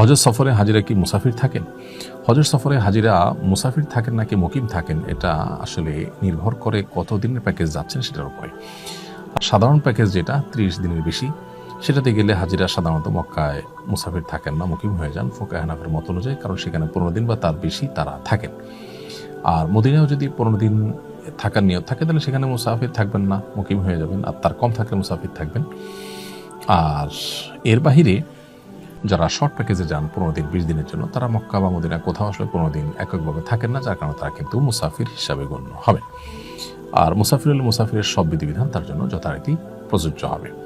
হজর সফরে হাজিরা কি মুসাফির থাকেন? হজর সফরে হাজিরা মুসাফির থাকেন নাকি মুকিম থাকেন? এটা আসলে নির্ভর করে কত দিনের প্যাকেজ যাচ্ছেন সেটার উপরে। সাধারণ প্যাকেজ যেটা, ত্রিশ দিনের বেশি, সেটাতে গেলে হাজিরা সাধারণত মক্কায় মুসাফির থাকেন না, মুকিম হয়ে যান ফোকা হানাফের মত অনুযায়ী, কারণ সেখানে পনেরো দিন বা তার বেশি তারা থাকেন। আর মদিনাও যদি পনেরো দিন থাকার নিয়ত থাকে, তাহলে সেখানে মুসাফির থাকবেন না, মুকিম হয়ে যাবেন। আর তার কম থাকলে মুসাফির থাকবেন। আর এর বাহিরে যারা শর্ট প্যাকেজে যান পনেরো দিন, বিশ দিনের জন্য, তারা মক্কা বা মদিনা কোথাও আসলে পনেরো দিন এককভাবে থাকেন না, যার কারণে তারা কিন্তু মুসাফির হিসাবে গণ্য হবে। আর মুসাফির মুসাফিরের সব বিধিবিধান তার জন্য যথারীতি প্রযোজ্য হবে।